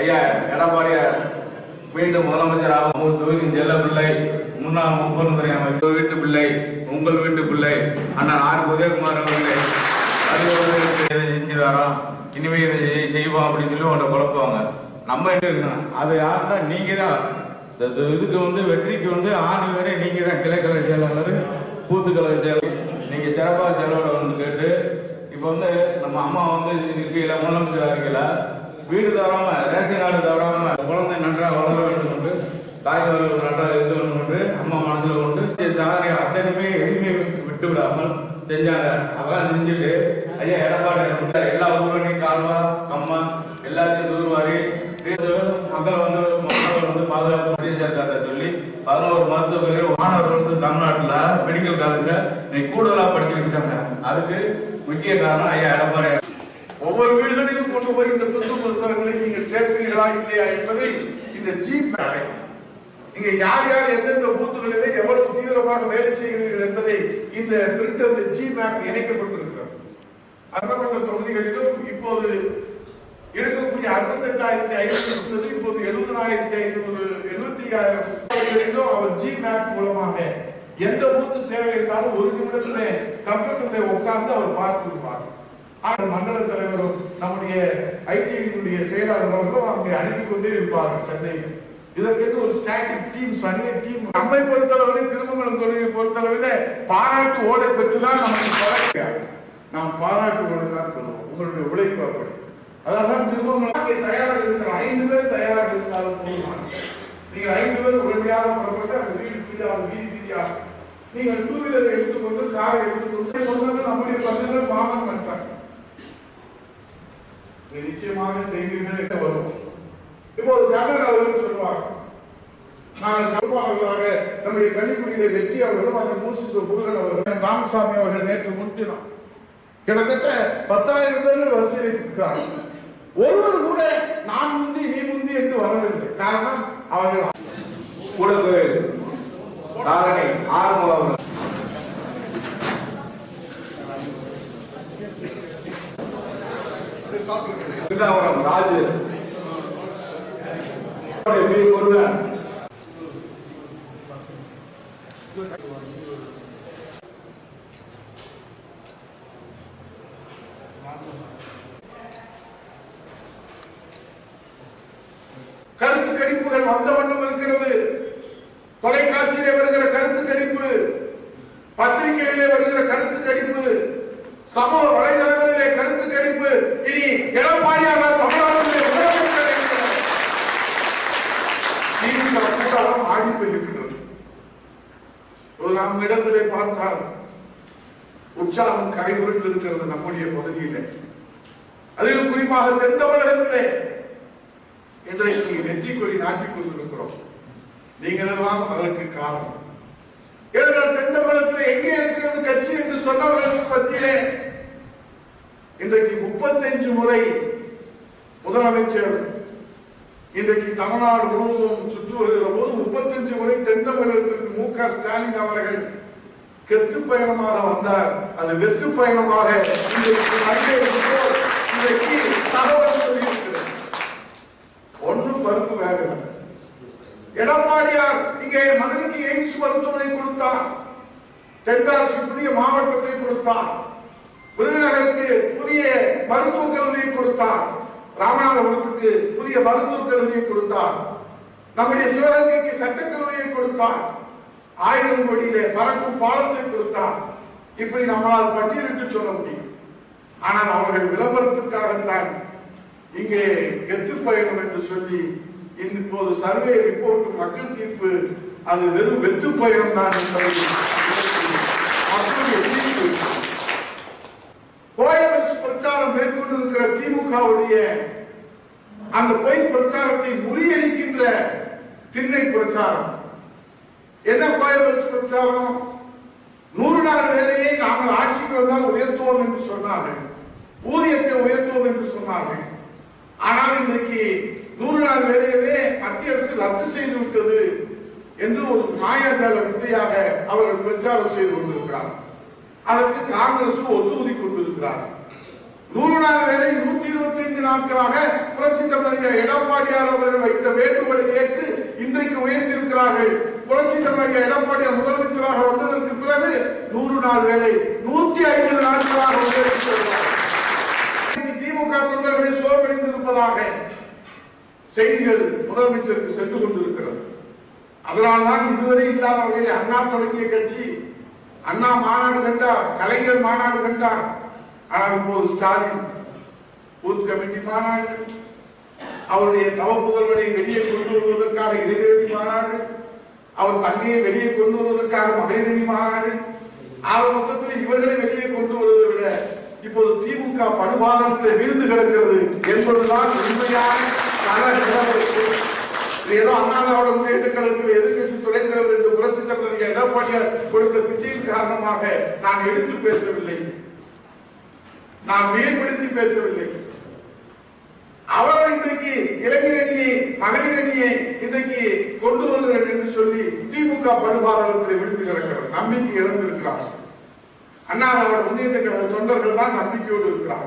ஐயா எடப்பாடியார் மீண்டும் முதலமைச்சராக உங்கள் தொகுதியின் செல்ல பிள்ளை முன்னாள் முப்பதுமுறை அமைச்சர். வீட்டு பிள்ளை உங்கள் வீட்டு பிள்ளை அண்ணன் ஆர். உதயகுமார் அவர்களை அறிவுறுத்தி இதை செஞ்சு தரோம் இனிமே இதை செய்வோம் அப்படின்னு சொல்லி உங்கள்கிட்ட குழப்புவாங்க. நம்ம என்ன இருக்கணும்? அது யாருன்னா நீங்க தான் இந்த இதுக்கு வந்து வெற்றிக்கு வந்து ஆணி வரை நீங்க தான் கிளைக்கலை செயலாளர் பூத்துக்கலை செயலாளர். நீங்க சிறப்பாக செயலாளர் வந்து கேட்டு இப்போ வந்து நம்ம அம்மா வந்து இருக்கையில முதலமைச்சர் இருக்கல வீடு தவறாம ரேஷன் கார்டு தவறாம குழந்தை நன்றாக வளர வேண்டும் என்று தாய்மார்கள் நன்றாக இருக்க வேண்டும் என்று அம்மா மனதில் கொண்டு இந்த சாதனை அத்தனையுமே எதுவுமே விட்டு விடாமல் செஞ்சாங்க. அதெல்லாம் செஞ்சுட்டு ஐயா எடப்பாடி எல்லா ஊர்களையும் கால்வா கம்மா எல்லாத்தையும் தூர்வாரி மக்கள் வந்து மக்கள் வந்து பாதுகாப்பு மத்திய சொல்லி பதினோரு மருத்துவர்கள் மாணவர்கள் வந்து தமிழ்நாட்டில் மெடிக்கல் காலேஜில் இன்னைக்கு கூடுதலாக படிச்சுக்கிட்டாங்க அதுக்கு முக்கிய காரணம் ஐயா எடப்பாடி ஒவ்வொரு வீடுகளிலும் கொண்டு போய் இந்த துண்டு புத்தகங்களை நீங்கள் சேர்க்கிறீர்களா இல்லையா என்பதை இந்த ஜீப் நீங்க யார் யார் எந்தெந்த பூத்துகளிலே எவ்வளவு தீவிரமாக வேலை செய்கிறீர்கள் என்பதை இந்த பிரிண்டர் இந்த ஜி மேப் இணைக்கப்பட்டிருக்கிறது. அந்தமன்ற தொகுதிகளிலும் இப்போது இருக்கக்கூடிய அறுபத்தெட்டாயிரத்தி ஐநூறு இப்போது எழுபதாயிரத்தி ஐநூறு எழுபத்தி ஆயிரம் அவர் ஜி மேப் மூலமாக எந்த பூத்து தேவை இருந்தாலும் ஒரு நிமிடத்துல கம்ப்யூட்டர்ல உட்கார்ந்து அவர் பார்த்திருப்பார். மண்டல தலைவரும் நம்முடைய ஐடியினுடைய செயலாளர்களும் அங்கே அனுப்பி கொண்டே இருப்பார்கள் சென்னையில். இதற்கு ஒரு ஸ்டாட்டிக் டீம் சன்னி டீம் நம்மை பொறுத்தளவில் திருமங்கலம் தொழிலை பொறுத்தளவில் பாராட்டு ஓலை பெற்றுதான் நமக்கு பழக்க நாம் பாராட்டு ஓலை தான் சொல்லுவோம் உங்களுடைய உழைப்பு அப்படி. அதான் திருமங்கலம் தயாராக இருக்கிற ஐந்து பேர் தயாராக இருந்தாலும் போதுமான நீங்கள் ஐந்து பேர் உடனடியாக புறப்பட்டு அந்த வீடு வீதியாக வீதி வீதியாக நீங்கள் டூ வீலர் எடுத்துக்கொண்டு காரை எடுத்துக்கொண்டு நம்முடைய பசங்கள் மாமன் மச்சான் நிச்சயமாக செய்வீர்கள் என்று வரும். இப்போது கர்ணன் அவர்கள் சொல்லுவாங்க நாங்கள் கருப்பாளர்களாக நம்முடைய கன்னிக்குடியில வெற்றி அவர்களும் அந்த மூசி முருகன் அவர்கள் ராமசாமி அவர்கள் நேற்று முன்தினம் கிட்டத்தட்ட பத்தாயிரம் பேர்கள் வரிசையில் இருக்கிறார்கள் ஒருவர் கூட நான் முந்தி நீ முந்தி என்று வரவில்லை. காரணம் அவர்கள் கூட கோயில் தாரணை ஆறுமுகம் அவர்கள் ராஜு கருத்து கணிப்புகள் வந்த வண்ணம் இருக்கிறது. தொலைக்காட்சியிலே வருகிற கருத்து கணிப்பு பத்திரிகைகளிலே வருகிற கருத்து கணிப்பு சமூக வலைதளங்களிலே கருத்து கணிப்பு இனி எடப்பாடியார் தான் தமிழ்நாட்டிலே முதலமைச்சர் என்கிற திமுக கூட்டம் ஆடி போயிருக்கிறது ஒரு நாம் இடத்திலே பார்த்தால் உற்சாகம் கரைபுரண்டு இருக்கிறது நம்முடைய பகுதியிலே. அதில் குறிப்பாக தென் தமிழகத்திலே இன்றைக்கு வெற்றி கொடி நாட்டிக் கொண்டிருக்கிறோம் நீங்கள் எல்லாம் அதற்கு காரணம். ஏனென்றால் தென் தமிழகத்தில் எங்கே இருக்கிறது கட்சி என்று சொன்னவர்களுக்கு மத்தியிலே இன்றைக்கு முப்பத்தஞ்சு முறை முதலமைச்சர் இன்றைக்கு தமிழ்நாடு முழுவதும் சுற்று வருகிற போது முப்பத்தஞ்சு முறை தென் தமிழகத்திற்கு மு க ஸ்டாலின் அவர்கள் கெத்து பயணமாக வந்தார். அது வெத்து பயணமாக இன்றைக்கு அங்கே தகவல் சொல்லியிருக்கிறது ஒண்ணும் பருப்பு வேகல. எடப்பாடியார் இங்கே மதுரைக்கு எய்ம்ஸ் மருத்துவமனை கொடுத்தார். தென்காசி புதிய மாவட்டத்தை கொடுத்தார். விருதுநகருக்கு புதிய மருத்துவக் கல்லூரியை கொடுத்தார். ராமநாதபுரத்துக்கு புதிய மருத்துவக் கல்லூரியை கொடுத்தார். நம்முடைய சிவகங்கைக்கு சட்டக்கல்லூரியை கொடுத்தார். ஆயிரம் கோடியிலே பறக்கும் பாலத்தை கொடுத்தார். இப்படி நம்மால் பட்டியலிட்டு சொல்ல முடியும். ஆனால் அவர்கள் விளம்பரத்திற்காகத்தான் இங்கே கெத்து பயணம் என்று சொல்லி இந்த இப்போது சர்வே ரிப்போர்ட் மக்கள் தீர்ப்பு அது வெறும் வெத்து பயணம் தான் என்பதை மக்களுடைய தீர்ப்பு திமுகவுடைய அந்த பொய் பிரச்சாரத்தை முறியடிக்கின்ற திண்ணை பிரச்சாரம். என்ன கோயம்பேடு பிரச்சாரம்? நூறு நாள் வேலையை நாங்கள் ஆட்சிக்கு வந்தால் உயர்த்துவோம் என்று சொன்னார்கள். ஊதியத்தை உயர்த்துவோம் என்று சொன்னார்கள். ஆனால் இன்றைக்கு நூறு நாள் வேலையவே மத்திய அரசு ரத்து செய்து விட்டது என்று ஒரு மாயாஜால வித்தையாக அவர்கள் பிரச்சாரம் செய்து கொண்டிருக்கிறார் அதற்கு காங்கிரஸ் ஒத்துழைதி கொண்டிருக்கிறார்கள். நூறு நாள் வேலை நூத்தி இருபத்தைந்து நாட்களாக புரட்சி தமிழக எடப்பாடியார் அவர்கள் வைத்த வேண்டுகோளை ஏற்று இன்றைக்கு உயர்த்தியிருக்கிறார்கள் புரட்சி தமிழக எடப்பாடியார் முதலமைச்சராக வந்ததற்கு பிறகு நூறு நாள் வேலை நூத்தி ஐம்பது நாட்களாக திமுக தொண்டர்களை சோர்வடைந்திருப்பதாக செய்திகள் முதலமைச்சருக்கு சென்று கொண்டிருக்கிறது. அதனால்தான் இதுவரை இல்லாத வகையில் அண்ணா தொடங்கிய கட்சி அண்ணா மாநாடு கண்டார் கலைஞர் மாநாடு கண்டார் ஆனால் இப்போது ஸ்டாலின் பூத் கமிட்டி மாநாடு அவருடைய தவ புதல்வனை வெளியே கொண்டு வருவதற்காக இளைஞரணி மாநாடு அவர் தங்கையை வெளியே கொண்டு வருவதற்காக மகளிரணி மாநாடு ஆக மொத்தத்தில் இவர்களை வெளியே கொண்டு வருவதை விட இப்போது திமுக படுபாதத்தில் வீழ்ந்து கிடக்கிறது என்பதுதான் உண்மையான ஏதோ அண்ணாதாவோட முன்னேற்ற கழகத்தில் எதிர்க்கட்சி துணைத் தலைவர் என்று புரட்சி தலைவர் எடப்பாடியார் கொடுத்த பிச்சையின் காரணமாக நான் எடுத்து பேசவில்லை. நான் மேம்படுத்தி பேசவில்லை. அவர் இன்றைக்கு இளைஞர் அணியை மகளிர் அணியை இன்றைக்கு கொண்டு வருகிறேன் என்று சொல்லி திமுக படுபாதகத்தில் விழுந்து கிடக்கிறார் நம்பிக்கை இழந்திருக்கிறார். அண்ணா திராவிட முன்னேற்ற கழக தொண்டர்கள் தான் நம்பிக்கையோடு இருக்கிறார்.